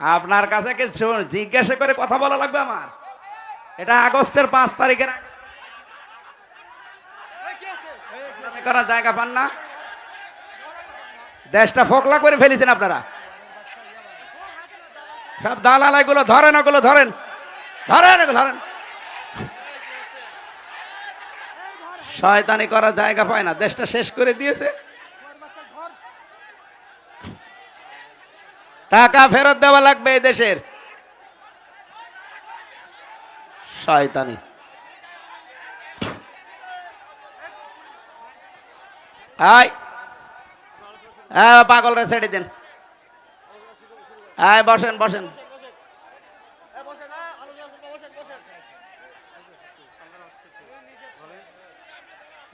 আপনার কাছে কি জিজ্ঞাসা করে কথা বলা লাগবে আমার? এটা আগস্টের পাঁচ তারিখের। করার জায়গা পান না? দেশটা ফোকলা করে ফেলেছেন আপনারা। সব দালালাই গুলো ধরেন, ওগুলো ধরেন। ধরেন ধরেন। শয়তানি করার জায়গা পায় না, দেশটা শেষ করে দিয়েছে। টাকা ফেরত দেওয়া লাগবে এই দেশের। শয়তানি। হ্যাঁ পাগলরা ছেড়ে দিন। আয়, বসেন বসেন।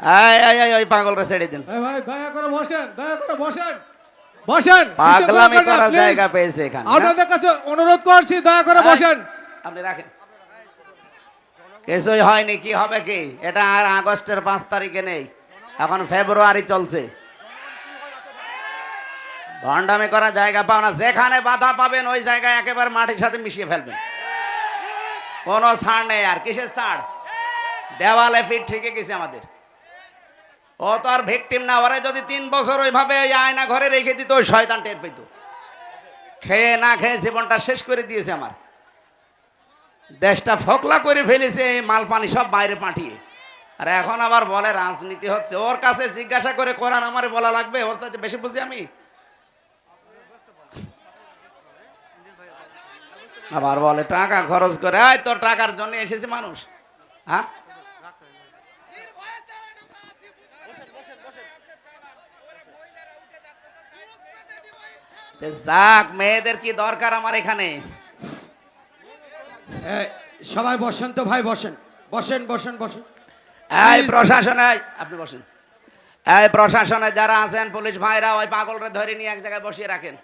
আয় আয় আয় পাগলরা ছেড়ে দিন। দয়া করে বসেন, দয়া করে বসেন। বসেন পাগলামি করার জায়গা পেয়েছে এখানে? আপনাদের কাছে অনুরোধ করছি দয়া করে বসেন। আপনি রাখেন। কিছুই হয়নি কি হবে কি? এটা আর আগস্টের পাঁচ তারিখে নেই এখন ফেব্রুয়ারি চলছে। ভণ্ডামি করার জায়গা পাও না যেখানে বাধা পাবেন ওই জায়গায় একেবারে মাটির সাথে মিশিয়ে ফেলবেন। কোনো ছাড় নেই আর কিসের ছাড়? দেওয়ালে ফিট ঠিকই গেছে আমাদের। ও তো আর ভিকটিম না, ওরে যদি তিন বছর ওইভাবে ওই আয়না ঘরে রেখে দিত, ওই শয়তান টের পেত। খেয়ে না খেয়ে জীবনটা শেষ করে দিয়েছে আমার। দেশটা ফকলা করে ফেলেছে মাল পানি সব বাইরে পাঠিয়ে। আর এখন আবার বলে, রাজনীতি হচ্ছে। ওর কাছে জিজ্ঞাসা করে কোরআন আমার বলা লাগবে? ওর চাইতে বেশি বুঝি আমি? আবার বলে, টাকা খরচ করে তোর টাকার জন্য এসেছে মানুষ। হ্যাঁ তে যাক মেয়েদের কি দরকার আমার এখানে? সবাই বসেন তো ভাই বসেন। বসেন বসেন বসেন। এই প্রশাসনে আপনি বসেন। এই প্রশাসনে যারা আছেন পুলিশ ভাইরা ওই পাগলরে ধরে নিয়ে এক জায়গায় বসিয়ে রাখেন।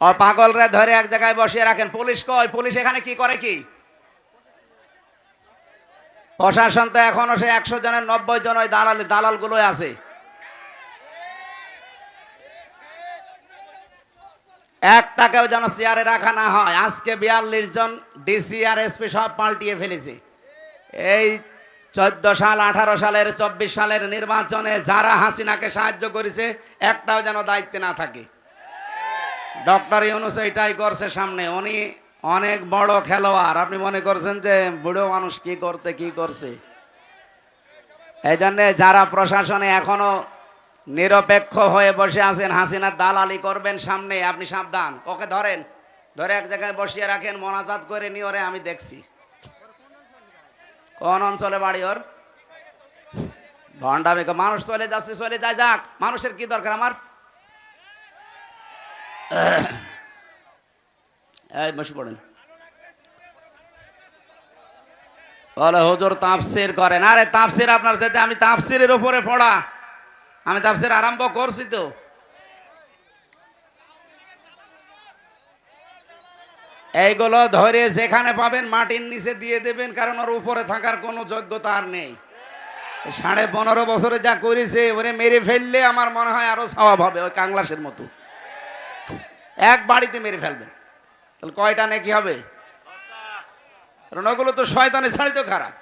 ও পাগলরে ধরে এক জায়গায় বসিয়ে রাখেন। পুলিশ কই? পুলিশ এখানে কি করে কি? প্রশাসন তো এখনও সে একশো জনের নব্বই জন ওই দালাল দালাল গুলোই আছে একটাকেও যেন চেয়ারে রাখা না হয়। আজকে বিয়াল্লিশ জন ডিসি আর এসপি সব পাল্টিয়ে ফেলেছে। এই চোদ্দ সাল, আঠারো সালের, চব্বিশ সালের নির্বাচনে যারা হাসিনাকে সাহায্য করেছে, একটাও যেন দায়িত্বে না থাকে। ডক্টর ইউনুস এটাই করছে সামনে। উনি অনেক বড় খেলোয়াড়। আপনি মনে করছেন যে বুড়ো মানুষ কি করতে, কি করছে? এই জন্যে যারা প্রশাসনে এখনও নিরপেক্ষ হয়ে বসে আছেন হাসিনার দালালি করবেন সামনে, আপনি সাবধান। ওকে ধরেন, ধরে এক জায়গায় বসিয়ে রাখেন, মনাজাত করে নিয়ে ওরে আমি দেখছি। কোন অঞ্চলে বাড়ি ওর? ভণ্ডামি মানুষ চলে যাচ্ছে, চলে যায় যাক। মানুষের কি দরকার আমার? বসে পড়েন। বলে, হুজুর তাফসির করেন। আরে, তাফসির আপনার যেতে আমি তাফসিরের উপরে পড়া। আমি তাফসির আরম্ভ করছি তো। এইগুলো ধরে যেখানে পাবেন মাটির নিচে দিয়ে দেবেন, কারণ ওর উপরে থাকার কোনো যোগ্যতা আর নেই। সাড়ে পনেরো বছরে যা করেছে, ওরে মেরে ফেললে আমার মনে হয় আরও স্বভাব হবে, ওই কাংলাসের মতো। এক বাড়িতে মেরে ফেলবেন। তাহলে কয়টা নাকি হবে? কারণ ওগুলো তো শয়তানে ছাড়ি তো খারাপ।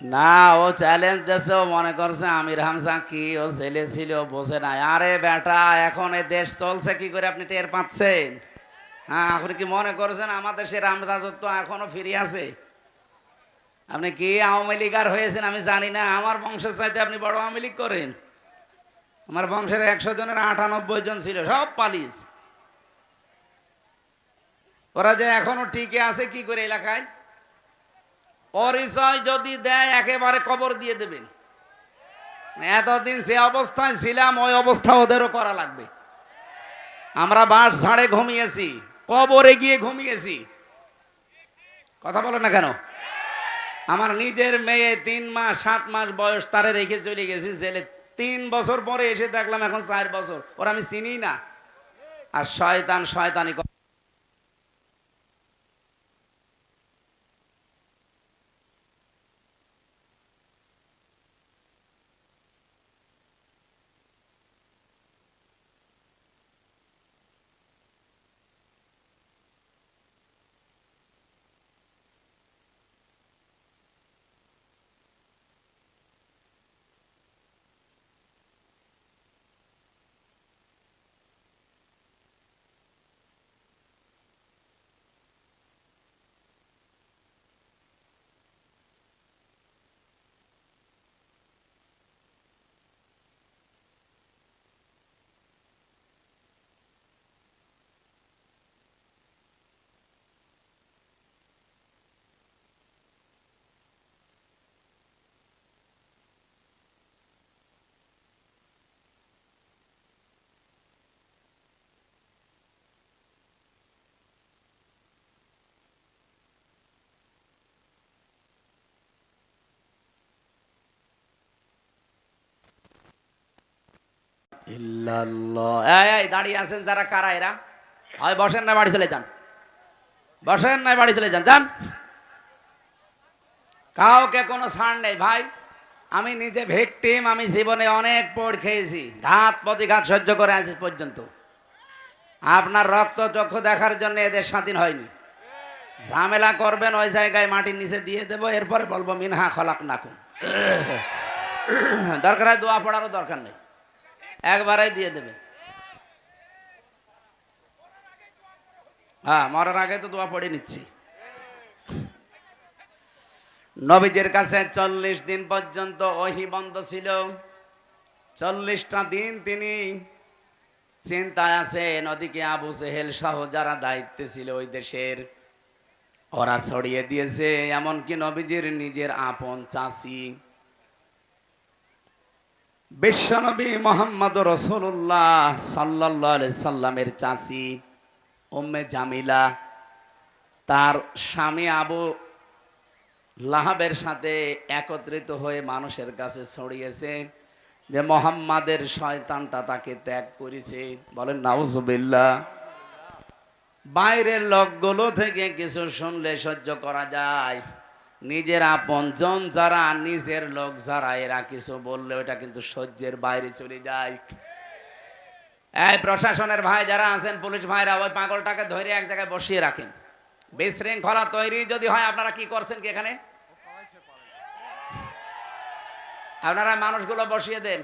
না, ও চ্যালেঞ্জ দিয়েছে, ও মনে করছে আমির হামসা কি, ও ছেলে ছিল, ও বোঝে না। আরে বেটা, এখন এ দেশ চলছে, কি করে আপনি টের পাচ্ছেন? হ্যাঁ আপনি কি মনে করছেন আমাদের সে রামরাজত্ব এখনও ফিরে আছে? আপনি কি আওয়ামী লীগ আর হয়েছেন আমি জানি না, আমার বংশের চাইতে আপনি বড় আওয়ামী লীগ করেন। আমার বংশের একশো জনের আটানব্বই জন ছিল, সব পালিস ওরা যে এখনও টিকে আছে কি করে এলাকায়? পরিচয় যদি দেয়, একেবারে কবর দিয়ে দেবেন। এতদিন সে অবস্থায় ছিলাম, ওই অবস্থা ওদেরও করা লাগবে। আমরা বাঁশ ঝাড়ে ঘুমিয়েছি, কবরে গিয়ে ঘুমিয়েছি। কথা বলো না কেন? আমার নিজের মেয়ে তিন মাস, সাত মাস বয়স, তারে রেখে চলে গেছি জেলে। তিন বছর পরে এসে দেখলাম এখন চার বছর। ওরা আমি চিনি না। আর শয়তান শয়তানি ইল্লাল্লাহ। এই দাঁড়িয়ে আছেন যারা, কারা এরা? হয় বসেন না, বাড়ি চলে যান। বসেন না, বাড়ি চলে যান। যান। কাউকে কোনো ছাড় নেই, ভাই। আমি নিজে ভিকটিম, আমি জীবনে অনেক পড় খেয়েছি। ঘাত প্রতিঘাত সহ্য করে আছি পর্যন্ত। আপনার রক্ত চক্ষু দেখার জন্য এদের স্বাধীন হয়নি। ঝামেলা করবেন ওই জায়গায়, মাটির নিচে দিয়ে দেবো, এরপরে বলব, মিনহা খলাক নাকুন দরকার হয় দোয়া পড়ারও দরকার নেই। একবারেই দিয়ে দেবে। হ্যাঁ মরার আগে তো দোয়া পড়ে নিচ্ছি। নবীদের কাছে চল্লিশ দিন পর্যন্ত ওহি বন্ধ ছিল। চল্লিশটা দিন তিনি চিন্তায় আছে নদীকে আবু সেহেল সহ যারা দায়িত্বে ছিল ওই দেশের, ওরা ছড়িয়ে দিয়েছে। এমনকি নবীজির নিজের আপন চাষি বিশ্বনবী মোহাম্মদ রসুল্লাহ সাল্লাহ সাল্লামের চাষি উম্মে জামিলা, তার স্বামী আবু লাহাবের সাথে একত্রিত হয়ে মানুষের কাছে ছড়িয়েছে যে মোহাম্মদের শয়তানটা তাকে ত্যাগ করেছে। বলেন নাউজুবিল্লাহ বাইরের লোকগুলো থেকে কিছু শুনলে সহ্য করা যায়। নিজের আপনজন যারা, নিজের লোক যারা, এরা কিছু বললে ওটা কিন্তু সহ্যের বাইরে চলে যায়। এই প্রশাসনের ভাই যারা আছেন, পুলিশ ভাইরা, ওই পাগলটাকে ধরে এক জায়গায় বসিয়ে রাখেন। বিশৃঙ্খলা তৈরি যদি হয়, আপনারা কি করছেন কি এখানে? আপনারা মানুষগুলো বসিয়ে দেন।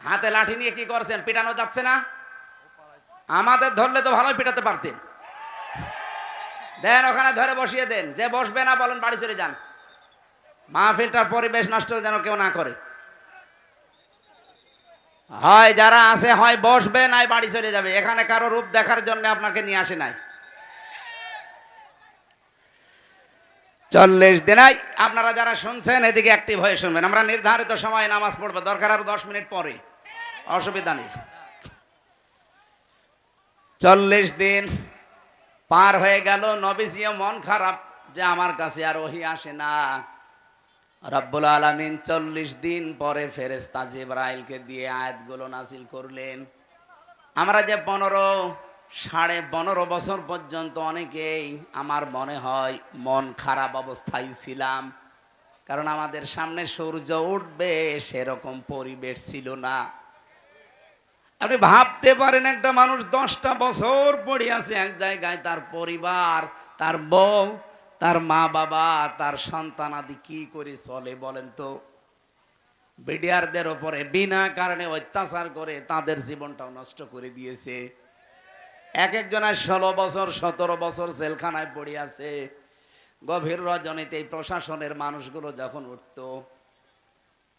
হাতে লাঠি নিয়ে কি করছেন? পিটানো যাচ্ছে না? আমাদের ধরলে তো ভালোই পিটাতে পারতেন। দেন, ওখানে ধরে বসিয়ে দেন। যে বসবে না, বলেন বাড়ি চলে যান। মাহফিলটার পরিবেশ নষ্ট যেন কেউ না করে। হয় যারা আছে, হয় বসবে, নাই বাড়ি চলে যাবে। এখানে কারও রূপ দেখার জন্য আপনাকে নিয়ে আসে নাই। চল্লিশ দিনাই আপনারা যারা শুনছেন, এদিকে অ্যাক্টিভ হয়ে শুনবেন। আমরা নির্ধারিত সময় নামাজ পড়ব। দরকার আরও দশ মিনিট পরে। অসুবিধা নেই। চল্লিশ দিন পার হয়ে গেল, নবীজিও মন খারাপ যে আমার কাছে আর ওহি আসে না। রব্বুল আলমিন চল্লিশ দিন পরে ফেরেস্তা জিব্রাইলকে দিয়ে আয়াতগুলো নাসিল করলেন। আমরা যে পনেরো, সাড়ে পনেরো বছর পর্যন্ত অনেকেই, আমার মনে হয়, মন খারাপ অবস্থায় ছিলাম। কারণ আমাদের সামনে সূর্য উঠবে, সেরকম পরিবেশ ছিল না। আপনি ভাবতে পারেন একটা মানুষ দশটা বছর পড়ে আছে এক জায়গায়, তার পরিবার, তার বউ, তার মা বাবা, তার সন্তান আদি কি করে চলে বলেন তো? বিডিআরদের ওপরে বিনা কারণে অত্যাচার করে তাদের জীবনটাও নষ্ট করে দিয়েছে। এক একজনের ষোলো বছর, সতেরো বছর জেলখানায় পড়ে আছে। গভীর রজনীতে প্রশাসনের মানুষগুলো যখন উঠতো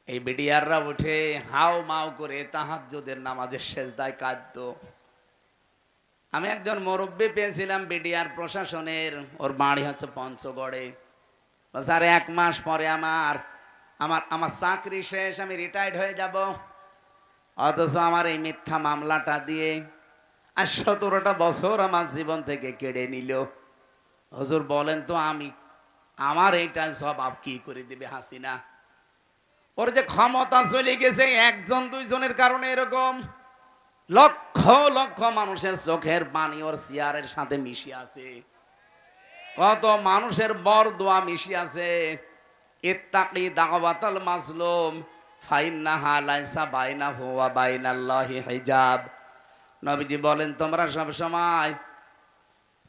এই বিডিআররা উঠে হাও মাও করে তাহাজ্জুদের নামাজের শেষদায় কাঁদত। আমি একজন মুরব্বী পেয়েছিলাম বিডিআর প্রশাসনের, ওর বাড়ি হচ্ছে পঞ্চগড়ে। আরে এক মাস পরে আমার আমার আমার চাকরি শেষ, আমি রিটায়ার্ড হয়ে যাব। অথচ আমার এই মিথ্যা মামলাটা দিয়ে আর সতেরোটা বছর আমার জীবন থেকে কেড়ে নিল। হজুর বলেন তো, আমি, আমার এইটা জবাব কি করে দিবে হাসিনা? ওর যে ক্ষমতা চলে গেছে, একজন, দুইজনের কারণে এরকম। লক্ষ লক্ষ মানুষের চোখের পানি ওর চেয়ারের সাথে মিশে আছে। কত মানুষের বর দোয়া মিশে আছে। ইত্তাকি দাওয়াতাল মাজলুম লাইসা বাইনা হিজাব। নবীজি বলেন, তোমরা সব সময়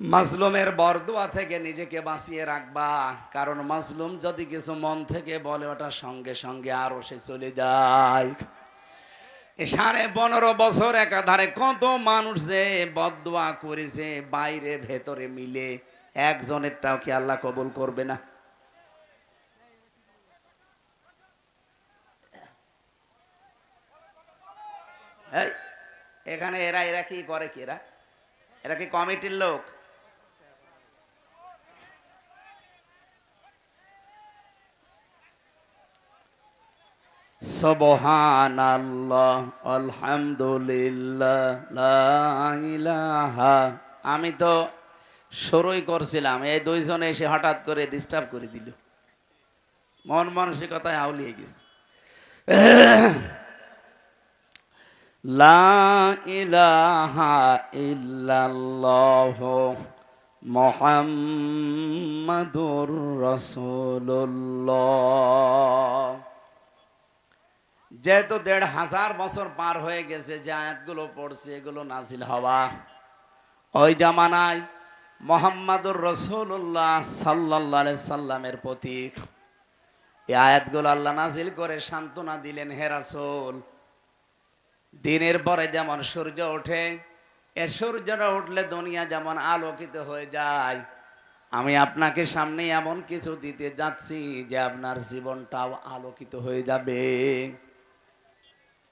মাজলুমের বরদোয়া থেকে নিজেকে বাঁচিয়ে রাখবা। কারণ মাজলুম যদি কিছু মন থেকে বলে, ওটা সঙ্গে সঙ্গে আরও সে চলে যায়। সাড়ে পনেরো বছর একাধারে কত মানুষ যে বদোয়া করেছে, বাইরে ভেতরে মিলে। একজনেরটাও কি আল্লাহ কবুল করবে না? এখানে এরা এরা কি করে কি এরা? এরা কি কমিটির লোক? সবহান আল্লাহ আলহামদুলিল্লাহ, লা ইলাহা। আমি তো শুরুই করছিলাম, এই দুইজনে এসে হঠাৎ করে ডিস্টার্ব করে দিল। মন মানসিকতায় আউলিয়ে গেছে। লা ইলাহা ইল্লাল্লাহ মোহাম্মদুর রসুল্লাহ যেহেতু দেড় হাজার বছর পার হয়ে গেছে, যে আয়াতগুলো পড়ছে, এগুলো নাজিল হওয়া। ওই জামানায় মোহাম্মদুর রসুল্লাহ সাল্লাহ সাল্লামের প্রতি এই আয়াতগুলো আল্লাহ নাজিল করে সান্ত্বনা দিলেন, হে রাসূল, দিনের পরে যেমন সূর্য ওঠে এ সূর্যটা উঠলে দুনিয়া যেমন আলোকিত হয়ে যায়। আমি আপনাকে সামনে এমন কিছু দিতে যাচ্ছি যে আপনার জীবনটাও আলোকিত হয়ে যাবে।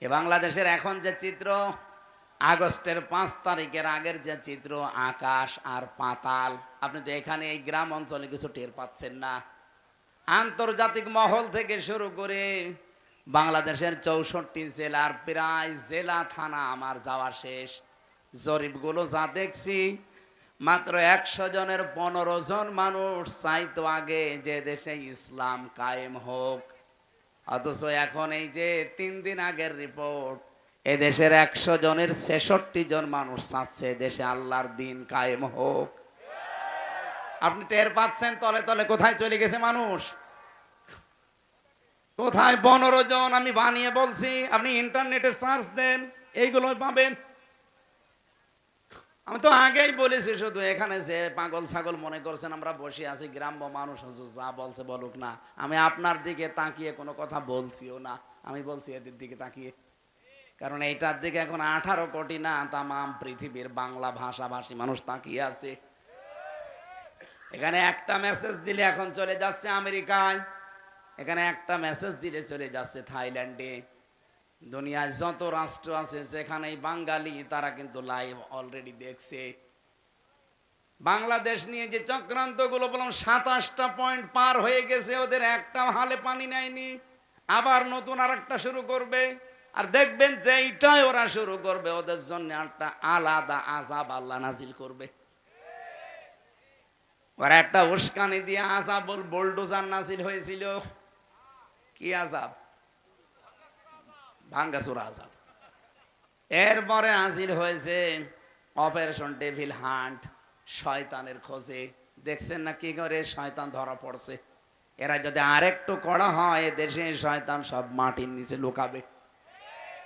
এ বাংলাদেশের এখন যে চিত্র, আগস্টের পাঁচ তারিখের আগের যে চিত্র, আকাশ আর পাতাল, আপনি তো এখানে এই গ্রাম অঞ্চলে কিছু টের পাচ্ছেন না। আন্তর্জাতিক মহল থেকে শুরু করে বাংলাদেশের চৌষট্টি জেলার প্রায় জেলা থানা আমার যাওয়া শেষ। জরিপগুলো যা দেখছি, মাত্র একশো জনের পনেরো জন মানুষ চাইতো আগে যে দেশে ইসলাম কায়েম হোক। অথচ এখন এই যে তিন দিন আগের রিপোর্ট এদেশের একশো জনের ছেষট্টি জন মানুষ চাচ্ছে দেশে আল্লাহর দিন কায়েম হোক। আপনি টের পাচ্ছেন তলে তলে কোথায় চলে গেছে মানুষ? কোথায় পনেরো জন আমি বানিয়ে বলছি, আপনি ইন্টারনেটে সার্চ দেন, এইগুলো পাবেন। আমি তো আগেই বলেছি, শুধু এখানে যে পাগল ছাগল মনে করছেন আমরা বসে আছি, গ্রাম্য মানুষ, হুজুর যা বলছে বলুক না। আমি আপনার দিকে তাকিয়ে কোনো কথা বলছিও না। আমি বলছি এদের দিকে তাকিয়ে। কারণ এইটার দিকে এখন আঠারো কোটি না, তামাম পৃথিবীর বাংলা ভাষাভাষী মানুষ তাকিয়ে আছে। এখানে একটা মেসেজ দিলে এখন চলে যাচ্ছে আমেরিকায়। এখানে একটা মেসেজ দিলে চলে যাচ্ছে থাইল্যান্ডে। দুনিয়ায় যত রাষ্ট্র আছে, যেখানেই বাঙালি, তারা কিন্তু লাইভ অলরেডি দেখছে। বাংলাদেশ নিয়ে যে চক্রান্তগুলো বললাম সাতাশটা পয়েন্ট পার হয়ে গেছে, ওদের একটা হালে পানি নেয়নি। আবার নতুন আর একটা শুরু করবে। আর দেখবেন যে এইটাই ওরা শুরু করবে, ওদের জন্য একটা আলাদা আজাব আল্লাহ নাজিল করবে। ওরা একটা উস্কানি দিয়ে আজাব বল বোলডোজার নাজিল হয়েছিল। কি আজাব ভাঙ্গাসুরা আজাব। এরপরে হাজির হয়েছে অপারেশন ডেভিল হান্ট, শয়তানের খোঁজে। দেখছেন না কি করে? শয়তান ধরা পড়ছে। এরা যদি আরেকটু কড়া হয়, দেশে শয়তান সব মাটির নিচে লুকাবে।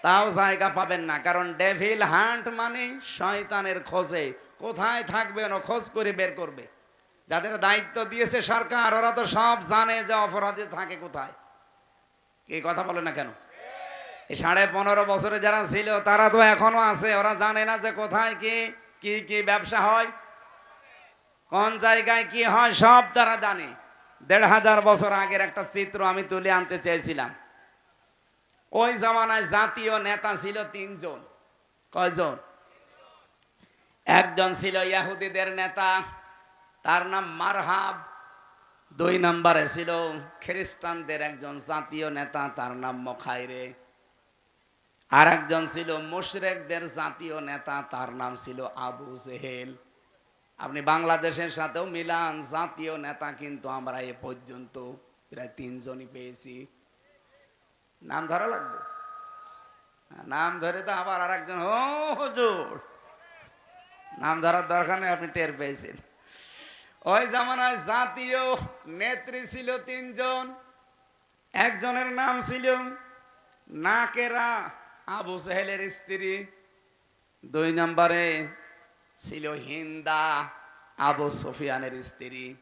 তাও জায়গা পাবেন না, কারণ ডেভিল হান্ট মানে শয়তানের খোঁজে। কোথায় থাকবে না খোঁজ করে বের করবে। যাদের দায়িত্ব দিয়েছে সরকার, ওরা তো সব জানে যে অপরাধী থাকে কোথায়। কে কথা বলে না কেন? সাড়ে পনেরো বছরে যারা ছিল, তারা তো এখনও আছে। ওরা জানে না যে কোথায় কি কি কি ব্যবসা হয়, কোন জায়গায় কি হয়, সব তারা জানে। দেড় হাজার বছর আগের একটা চিত্র আমি তুলে আনতে চেয়েছিলাম। ওই জামানায় জাতীয় নেতা ছিল তিনজন। কয়জন? একজন ছিল ইয়াহুদিদের নেতা, তার নাম মারহাব। দুই নম্বরে ছিল খ্রিস্টানদের একজন জাতীয় নেতা, তার নাম মখাইরে। আর একজন ছিল মুশরেকদের জাতীয় নেতা, তার নাম ছিল আবু জেহেল। আপনি বাংলাদেশের সাথেও মিলান, জাতীয় নেতা কিন্তু আমরা এ পর্যন্ত প্রায় তিনজনই পেয়েছি। নাম ধরা লাগবে? নাম ধরে তো আবার আর একজন হুজুর! নাম ধরার দরকার নেই, আপনি টের পেয়েছেন। ওই জামানায় জাতীয় নেত্রী ছিল তিনজন। একজনের নাম ছিল নাকেরা আবু সাহেলের স্ত্রী, দুই নম্বরে ছিল হিন্দা আবু সুফিয়ানের স্ত্রী,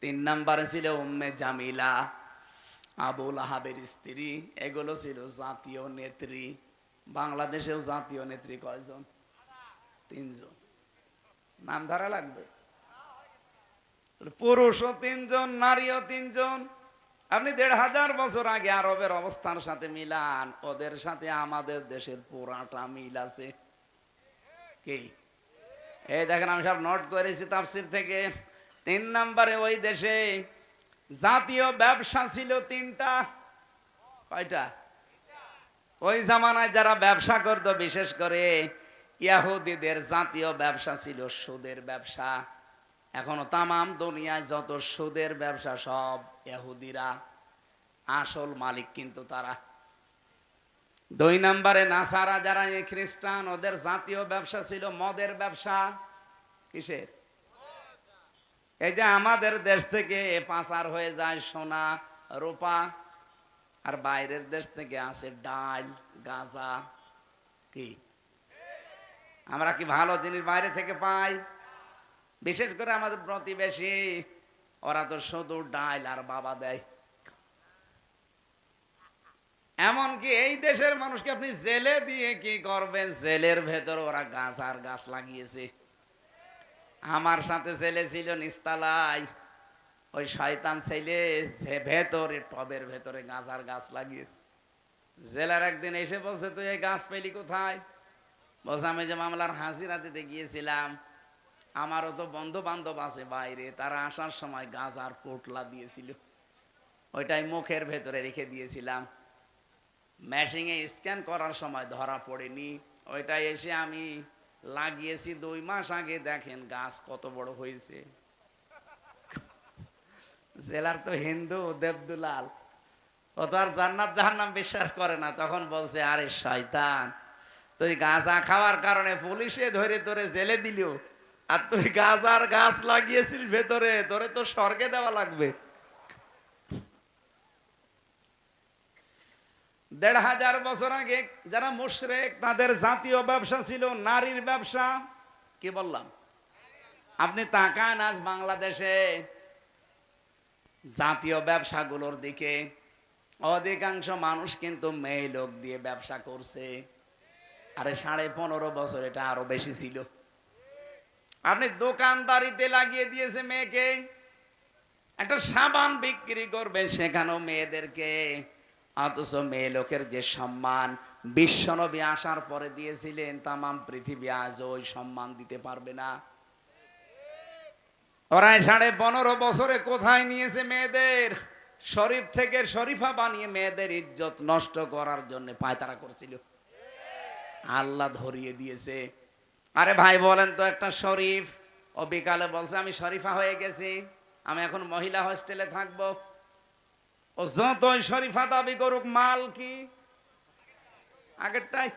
তিন নম্বরে ছিল উম্মে জামিলা আবুল আহাবের স্ত্রী, এগুলো ছিল জাতীয় নেত্রী, বাংলাদেশেও জাতীয় নেত্রী কয়জন? তিনজন। নাম ধরা লাগবে? পুরুষও তিনজন, নারীও তিনজন। আপনি দেড় হাজার বছর আগে আরবের অবস্থার সাথে মিলান, ওদের সাথে আমাদের দেশের পুরাটা মিল আছে। কি? এই দেখেন, আমি সব নোট করেছি তাফসির থেকে। তিন নম্বরে ওই দেশে জাতীয় ব্যবসা ছিল তিনটা। কয়টা? ওই জামানায় যারা ব্যবসা করত, বিশেষ করে ইয়াহুদিদের জাতীয় ব্যবসা ছিল সুদের ব্যবসা। এখনও তামাম দুনিয়ায় যত সুদের ব্যবসা, সব এহুদিরা আসল মালিক কিন্তু তারা। দুই নম্বরে নাসারা যারা এই খ্রিস্টান, ওদের জাতীয় ব্যবসা ছিল মদের ব্যবসা। কিসের? এই যে আমাদের দেশ থেকে পাচার হয়ে যায় সোনা, রূপা, আর বাইরের দেশ থেকে আসে ডাল, গাঁজা, কি? আমরা কি ভালো জিনিস বাইরে থেকে পাই? বিশেষ করে আমাদের প্রতিবেশী, ওরা তো শুধু ডাল আর বাবা দেয়। এমনকি এই দেশের মানুষকে আপনি জেলে দিয়ে কি করবেন? জেলের ভেতর ওরা গাছ আর গাছ লাগিয়েছে। আমার সাথে ছেলে ছিল নিস্তালায় ওই শয়তান ছেলে ভেতরে, টবের ভেতরে গাছ আর গাছ লাগিয়েছে। জেলার একদিন এসে বলছে, তুই এই গাছ পেলি কোথায়? বলছে, আমি যে মামলার হাজিরা দিতে গিয়েছিলাম আমারও তো বন্ধু বান্ধব আছে বাইরে, তারা আসার সময় গাছ আর পোটলা দিয়েছিল। ওইটাই মুখের ভেতরে রেখে দিয়েছিলাম। মেশিংয়ে স্ক্যান করার সময় ধরা পড়েনি। ওইটা এসে আমি লাগিয়েছি দুই মাস আগে, দেখেন গাছ কত বড় হয়েছে। জেলার তো হিন্দু, দেবদুলাল। ও তো আর জান্নাত জাহান্নাম বিশ্বাস করে না, তখন বলছে, আরে শয়তান, তুই গাঁজা খাওয়ার কারণে পুলিশে ধরে তোরে জেলে দিল। আর তুই গাঁজার গাছ লাগিয়েছিস ভেতরে, তোরে তো স্বর্গে দেওয়া লাগবে। দেড় হাজার বছর আগে যারা মুশরেক, তাদের জাতীয় ব্যবসা ছিল নারীর ব্যবসা। কি বললাম? আপনি তাকান আজ বাংলাদেশে জাতীয় ব্যবসাগুলোর দিকে। অধিকাংশ মানুষ কিন্তু মেয়ে লোক দিয়ে ব্যবসা করছে। আরে সাড়ে পনেরো বছর এটা আরও বেশি ছিল। আপনি দোকানদারিতে লাগিয়ে দিয়েছে মেয়েকে। একটা সাবান বিক্রি করবে সেখানেও মেয়েদেরকে। অথচ মেয়ে লোকের যে সম্মান, বিশ্বনবী আসার পরে দিয়েছিলেন তামাম পৃথিবী আজ ওই সম্মান দিতে পারবে না। ওরা সাড়ে পনেরো বছরে কোথায় নিয়েছে মেয়েদের? শরীফ থেকে শরীফা বানিয়ে মেয়েদের ইজ্জত নষ্ট করার জন্য পায়তারা করছিল। আল্লাহ ধরিয়ে দিয়েছে। আরে ভাই, বলেন তো একটা শরীফ। ও বিকালে বলছে, আমি শরীফা হয়ে গেছি। আমি এখন মহিলা হোস্টেলে থাকব। ও যতই শরীফা দাবি করুক, মাল কি? আগেরটাই।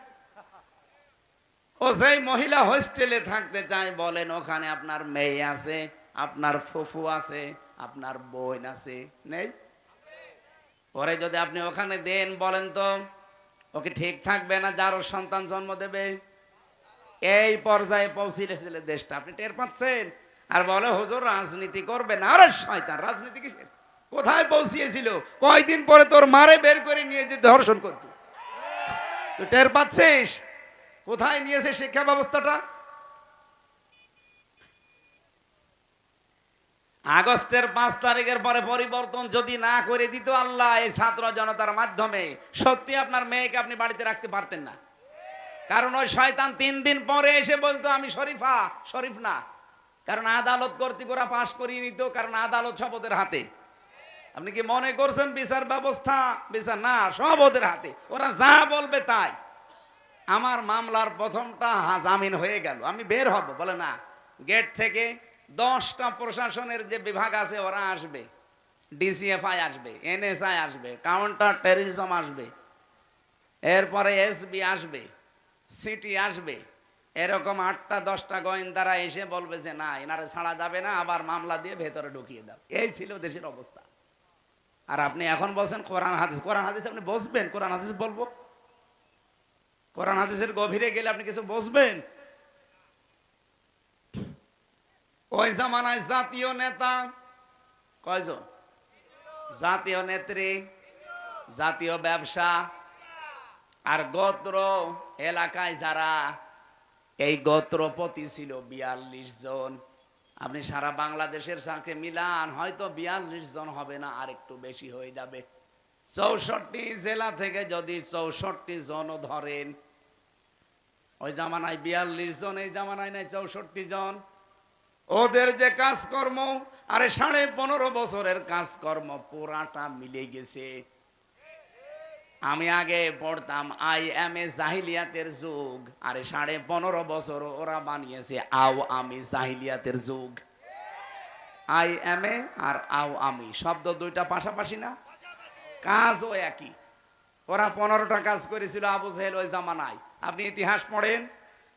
ও সেই মহিলা হোস্টেলে থাকতে চায়, বলেন, ওখানে আপনার মেয়ে আছে, আপনার ফুফু আছে, আপনার বোন আছে। নেই? পরে যদি আপনি ওখানে দেন, বলেন তো ওকে ঠিক থাকবে না? যার ওর সন্তান জন্ম দেবে? এই পর্যায়ে পৌঁছিলে দেশটা। আপনি টের পাচ্ছেন? আর বলে, হুজুর, রাজনীতি করবে না। আরে শয়তান, রাজনীতি কিসের? কোথায় পৌঁছিয়েছিল? কয়দিন পরে তোর মারে বের করে নিয়ে যে ধর্ষণ করত। তুই টের পাচ্ছিস? কোথায় নিয়েছে শিক্ষা ব্যবস্থাটা? আগস্টের পাঁচ তারিখের পরে পরিবর্তন যদি না করে দিত আল্লাহ, এই ছাত্র জনতার মাধ্যমে সত্যি আপনার মেয়েকে আপনি বাড়িতে রাখতে পারতেন না। কারণ ওই শয়তান তিন দিন পরে এসে বলতো, আমি শরীফা, শরীফ না। কারণ আদালত কর্তৃক ওরা পাশ করিয়ে নিত, কারণ আদালত ওদের হাতে। আপনি কি মনে করছেন বিচার ব্যবস্থা? বিচার না, সব ওদের হাতে। ওরা যা বলবে তাই। আমার মামলার প্রথমটা জামিন হয়ে গেল। আমি বের হব, বলে না। গেট থেকে দশটা প্রশাসনের যে বিভাগ আছে, ওরা আসবে। ডিসিএফআই আসবে, এনএসআই আসবে, কাউন্টার টেরিজম আসবে। এরপরে এসবি আসবে। সিটি আসবে। এরকম আটটা, দশটা গোয়েন্দারা এসে বলবে যে, না, এনারে ছাড়া যাবে না, আবার মামলা দিয়ে ভেতরে ঢুকিয়ে দাও। এই ছিল দেশের অবস্থা। আর আপনি এখন বলছেন, কোরআন হাদিস কোরআন হাদিস আপনি বসবেন, কোরআন হাদিস বলব? কোরআন হাদিসের গভীরে গেলে আপনি কিছু বসবেন? ওই জামানায় জাতীয় নেতা, কয়জন? জাতীয় নেত্রী, জাতীয় ব্যবসা, আর গোত্র। এলাকায় যারা এই গোত্রপতি ছিল বিয়াল্লিশ জন, আপনি সারা বাংলাদেশের সাথে মিলান, হয়তো বিয়াল্লিশ জন হবে না, আর একটু বেশি হয়ে যাবে। চৌষট্টি জেলা থেকে যদি চৌষট্টি জন ধরেন, ওই জামানায় বিয়াল্লিশ জন, এই জামানায় নাই চৌষট্টি জন। ওদের যে কাজকর্ম, আরে সাড়ে পনেরো বছরের কাজকর্ম পুরাটা মিলে গেছে। আমি আগে পড়তাম আই এম এ জাহিলিয়াতের যুগ। আরে সাড়ে পনেরো বছর ওরা বানিয়েছে, আও আমি জাহিলিয়াতের যুগ। আই এম এ আর আও আমি, শব্দ দুইটা পাশাপাশি না? কাজও একই। ওরা পনেরোটা কাজ করেছিল আবু সাহেল ওই জামানায়। আপনি ইতিহাস পড়েন?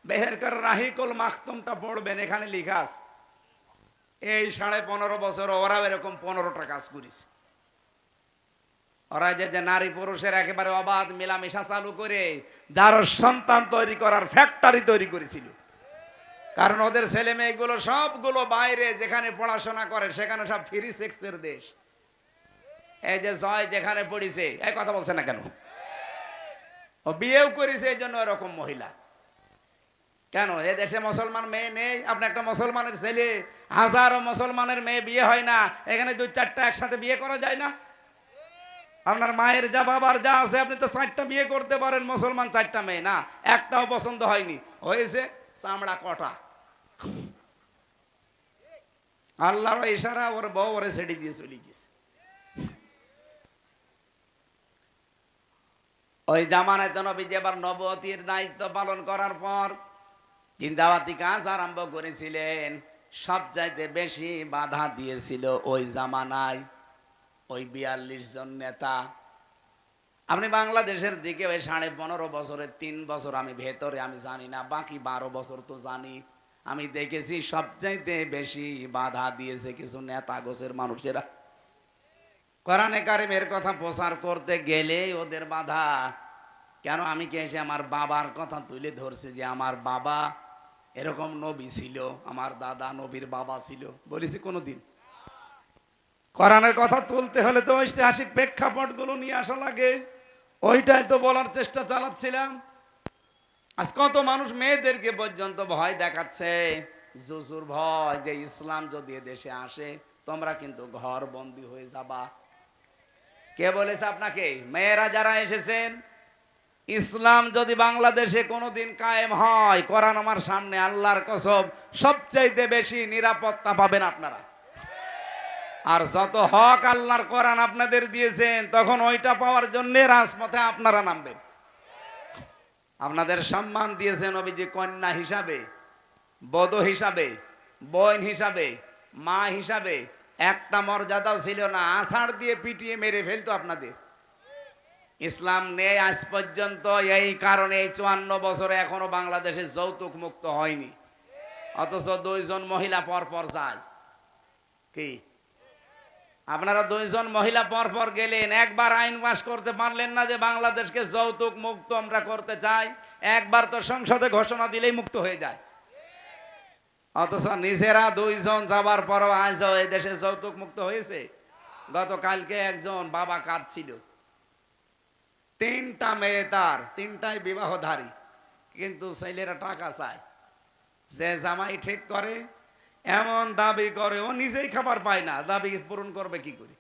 বেহের করে রাহিকুল মাখতুমটা পড়বেন, এখানে লিখা আছে। এই সাড়ে পনেরো বছর ওরাও এরকম পনেরোটা কাজ করেছে। ওরা যে যে নারী পুরুষের একেবারে অবাধ মেলামেশা চালু করে যার সন্তান তৈরি করার ফ্যাক্টরি তৈরি করেছিল। কারণ ওদের ছেলে মেয়েগুলো সবগুলো বাইরে যেখানে পড়াশোনা করে, সেখানে সব ফ্রি সেক্সের দেশ। এই যে জয় যেখানে পড়িছে, এই কথা বলছে না কেন? ও বিয়েও করেছে, এই জন্য এরকম মহিলা। কেন? এ দেশে মুসলমান মেয়ে নেই, আপনি একটা মুসলমানের ছেলে, হাজারো মুসলমানের মেয়ে বিয়ে হয় না, এখানে দুই চারটা একসাথে বিয়ে করা যায় না? আপনার মায়ের যা বাবার যা আছে, আপনি তো চারটা বিয়ে করতে পারেন, মুসলমান চারটা মেয়ে, না, একটাও পছন্দ হয়নি। হয়েছে চামড়া কটা। আল্লাহর ইশারা ওর বউ ওরে ছেড়ে দিয়ে চলে গেছে। ওই জামানায় তো নবী যে এবার নবতির দায়িত্ব পালন করার পর চিন্তাবাতি কাজ আরম্ভ করেছিলেন। সব চাইতে বেশি বাধা দিয়েছিল ওই জামানায়। ওই বিয়াল্লিশ জন নেতা। আপনি বাংলাদেশের দিকে ওই সাড়ে পনেরো বছরের তিন বছর আমি ভেতরে, আমি জানি না, বাকি বারো বছর তো জানি। আমি দেখেছি সবচাইতে বেশি বাধা দিয়েছে কিছু নেতা গোছের মানুষেরা। কোরআনে কারিমের কথা প্রচার করতে গেলে ওদের বাধা। কেন আমি কি এসে আমার বাবার কথা তুলে ধরছে যে আমার বাবা এরকম নবী ছিল, আমার দাদা নবীর বাবা ছিল? বলেছি কোনোদিন। কোরআনের কথা তুলতে হলে তো ঐতিহাসিক প্রেক্ষাপটগুলো নিয়ে আসা লাগে। ওইটাই তো বলার চেষ্টা চালাচ্ছিলাম। আজ কত মানুষ মেয়েদেরকে পর্যন্ত ভয় দেখাচ্ছে। জুজুর ভয় যে ইসলাম যদি দেশে আসে, তোমরা কিন্তু ঘর বন্দি হয়ে যাবা। কে বলেছে আপনাকে? মেয়েরা যারা এসেছেন, ইসলাম যদি বাংলাদেশে কোনোদিন কায়েম হয়, কোরআন আমার সামনে আল্লাহর কসম সবচাইতে বেশি নিরাপত্তা পাবেন আপনারা। আর যত হক আল্লাহর কোরআন আপনাদের দিয়েছেন, তখন ওইটা পাওয়ার জন্য রাজপথে আপনারা নামবেন। আপনাদের সম্মান দিয়েছেন অভিজি কন্যা হিসাবে, বধ হিসাবে, বোন হিসাবে, মা হিসাবে, একটা মর্যাদাও ছিল না। আষাঢ় দিয়ে পিটিয়ে মেরে ফেলতো আপনাদের। ইসলাম নেই আজ পর্যন্ত, এই কারণে চুয়ান্ন বছরে এখনও বাংলাদেশে যৌতুক মুক্ত হয়নি। অথচ দুইজন মহিলা পর পর যায়। কি? আপনারা দুইজন মহিলা পর পর গেলেন, একবার আইন পাশ করতে পারলেন না যে বাংলাদেশকে যৌতুক মুক্ত আমরা করতে চাই, একবার তো সংসদে ঘোষণা দিলেই মুক্ত হয়ে যায়। অথচ নিজেরা দুইজন যাবার পরও আজ এই দেশে যৌতুক মুক্ত হয়েছে। গতকালকে একজন বাবা কাঁদছিল। তিনটা মেয়ে তার, তিনটাই বিবাহধারী, কিন্তু ছেলেরা টাকা চায়। যে জামাই ঠিক করে এমন দাবি করে, ও নিজেই খাবার পায় না, দাবি পূরণ করবে কি করে?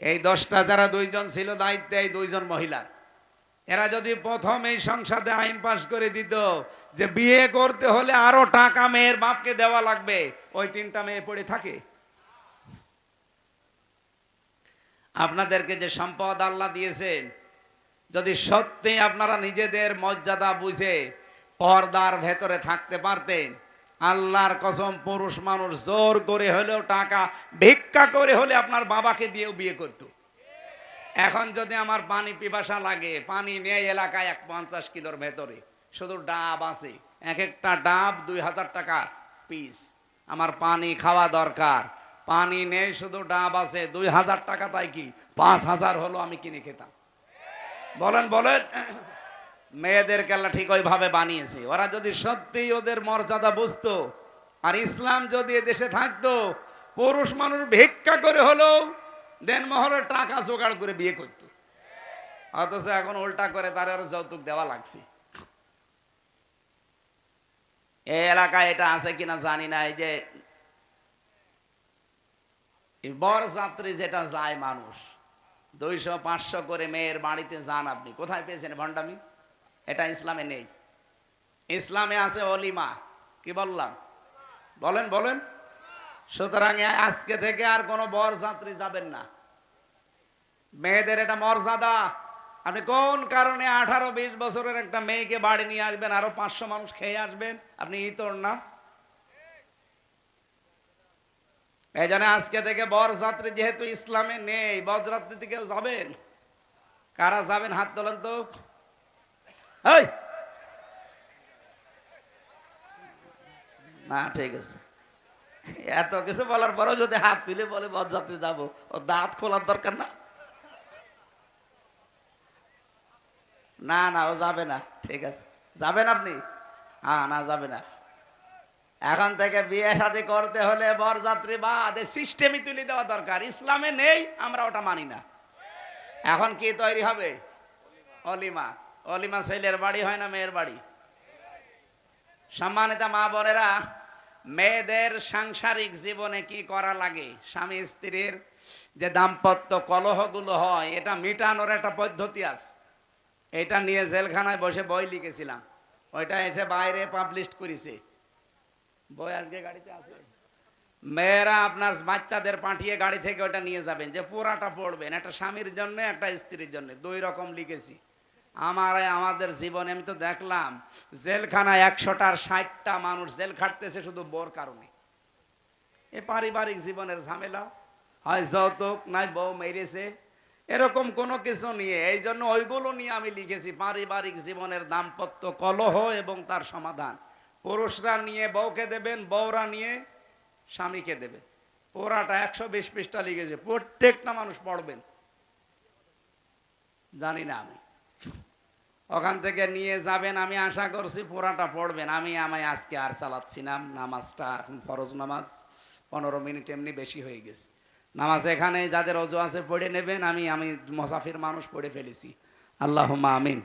এই দশটা যারা দুইজন ছিল, দায়িত্বে এই দুইজন মহিলা। এরা যদি প্রথম এই সংসদে আইন পাশ করে দিত যে বিয়ে করতে হলে আরও টাকা মেয়ের বাপকে দেওয়া লাগবে, ওই তিনটা মেয়ে পড়ে থাকে। আপনাদেরকে যে সম্পদ আল্লাহ দিয়েছেন, যদি সত্যি আপনারা নিজেদের মর্যাদা বুঝে পর্দার ভেতরে থাকতে পারতেন আল্লাহর কসম, পুরুষ মানুষ জোর করে হলেও টাকা, ভিক্ষা করে হলে আপনার বাবাকে দিয়েও বিয়ে করতো। এখন যদি আমার পানি পিপাসা লাগে, পানি নেই এলাকায় এক পঞ্চাশ কিলোর ভেতরে, শুধু ডাব আছে, এক একটা ডাব দুই হাজার টাকা পিস আমার পানি খাওয়া দরকার, পানি নেই শুধু ডাব আছে, দুই হাজার টাকা তাই কি, পাঁচ হাজার হলো আমি কিনে খেতাম। বলেন বলেন। মেয়েদের কেল্লা ঠিক ওইভাবে বানিয়েছে। ওরা যদি সত্যি ওদের মর্যাদা বুঝতো, আর ইসলাম যদি দেশে থাকতো, পুরুষ মানুষ ভিক্ষা করে হলেও দেন মহলের টাকা জোগাড় করে বিয়ে করতো। অথচ এখন উল্টা করে তার আরও যৌতুক দেওয়া লাগছে। এই এলাকায় এটা আছে কিনা জানি না, এই যে এই বরযাত্রী যেটা যায় মানুষ, দুইশো পাঁচশো করে মেয়ের বাড়িতে যান আপনি। কোথায় পেয়েছেন ভণ্ডামি? এটা ইসলামে নেই। ইসলামে আছে অলিমা। কি বললাম? বলেন বলেন। সুতরাং আজকে থেকে আর কোনো বরযাত্রী যাবেন না। মেয়েদের এটা মর্যাদা। আপনি কোন কারণে আঠারো, বিশ বছরের একটা মেয়েকে বাড়ি নিয়ে আসবেন? আরও পাঁচশো মানুষ খেয়ে আসবেন? আপনি ইতর না। এই জন্য আজকে থেকে বরযাত্রী যেহেতু ইসলামে নেই বরযাত্রী কেউ যাবেন? কারা যাবেন? হাত তোলেন তো। এই না, ঠিক আছে। এত কিছু বলার পরেও যদি হাত তুলে বলে বরযাত্রী যাব ও দাঁত খোলার দরকার না? না না, ও যাবে না, ঠিক আছে। যাবেন আপনি? হ্যাঁ না, যাবে না। এখন থেকে বিয়ে শাদী করতে হলে বরযাত্রী বাদ সিস্টেমই তুলে দেওয়া দরকার। ইসলামে নেই, আমরা ওটা মানি না। এখন কি তৈরি হবে? অলিমা। অলিমা ছেলের বাড়ি হয় না মেয়ের বাড়ি? সম্মানিত মা বোনেরা, মেয়েদের সাংসারিক জীবনে কি করা লাগে? স্বামী স্ত্রীর যে দাম্পত্য কলহগুলো হয়, এটা মিটানোর একটা পদ্ধতি আছে। এটা নিয়ে জেলখানায় বসে বই লিখেছিলাম। ওইটা এসে বাইরে পাবলিশ করেছে। বই আজকে গাড়িতে আছে। মেয়েরা আপনার বাচ্চাদের পাঠিয়ে গাড়ি থেকে ওটা নিয়ে যাবেন। যে পুরাটা পড়বেন, একটা স্বামীর জন্য, একটা স্ত্রীর জন্য। দুই রকম লিখেছি। আমার আমাদের জীবনে, আমি তো দেখলাম জেলখানায় একশোটার ষাটটা মানুষ জেল খাটতেছে শুধু বোর কারণে। এ পারিবারিক জীবনের ঝামেলা। হয় যৌতুক, নাই বউ মেরেছে। এরকম কোনো কিছু নিয়ে, এই জন্য ওইগুলো নিয়ে আমি লিখেছি, পারিবারিক জীবনের দাম্পত্য কলহ এবং তার সমাধান। পুরুষরা নিয়ে বউকে দেবেন, বউরা নিয়ে স্বামীকে দেবেন। পুরাটা একশো বিশ পৃষ্ঠা লিখেছে, প্রত্যেকটা মানুষ পড়বেন। জানি না আমি। ওখান থেকে নিয়ে যাবেন, আমি আশা করছি পুরাটা পড়বেন। আমি আমায় আজকে আর চালাচ্ছি না নামাজটা এখন ফরজ নামাজ। পনেরো মিনিট এমনি বেশি হয়ে গেছে। নামাজ এখানে যাদের অজু আছে পড়ে নেবেন, আমি আমি মুসাফির মানুষ পড়ে ফেলেছি। আল্লাহ আমিন।